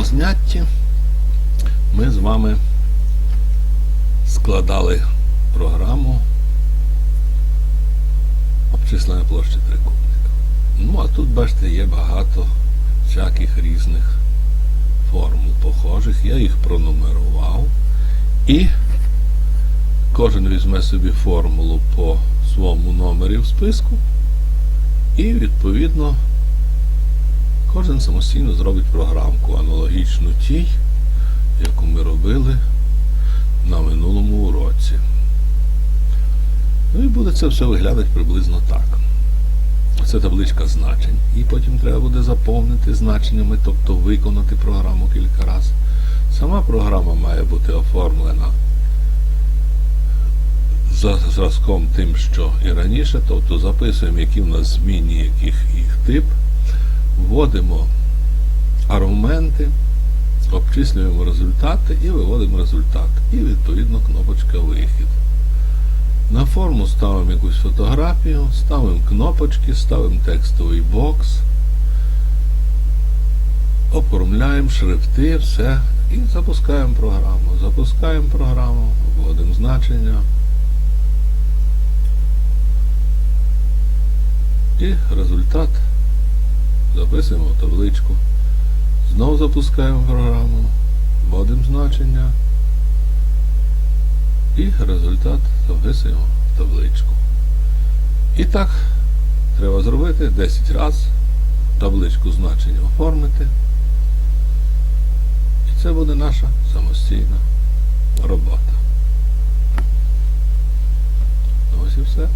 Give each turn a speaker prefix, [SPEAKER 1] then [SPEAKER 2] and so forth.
[SPEAKER 1] минулому знятті ми з вами складали програму обчислення площі трикутника. Ну, а тут, бачите, є багато всяких різних формул похожих. Я їх пронумерував. І кожен візьме собі формулу по своєму номері в списку. І відповідно кожен самостійно зробить програмку, аналогічну тій, яку ми робили на минулому уроці. Ну і буде це все виглядати приблизно так. Це табличка значень. І потім треба буде заповнити значеннями, тобто виконати програму кілька разів. Сама програма має бути оформлена за зразком тим, що і раніше, тобто записуємо, які в нас змінні, яких їх тип, вводимо аргументи, обчислюємо результати і виводимо результат. І відповідно кнопочка вихід. На форму ставимо якусь фотографію, ставимо кнопочки, ставимо текстовий бокс, оформляємо шрифти, все. І запускаємо програму. Запускаємо програму, вводимо значення. І результат записуємо табличку. Знову запускаємо програму, вводимо значення. І результат записуємо в табличку. І так треба зробити 10 разів, табличку значення оформити. І це буде наша самостійна робота. Ось і все.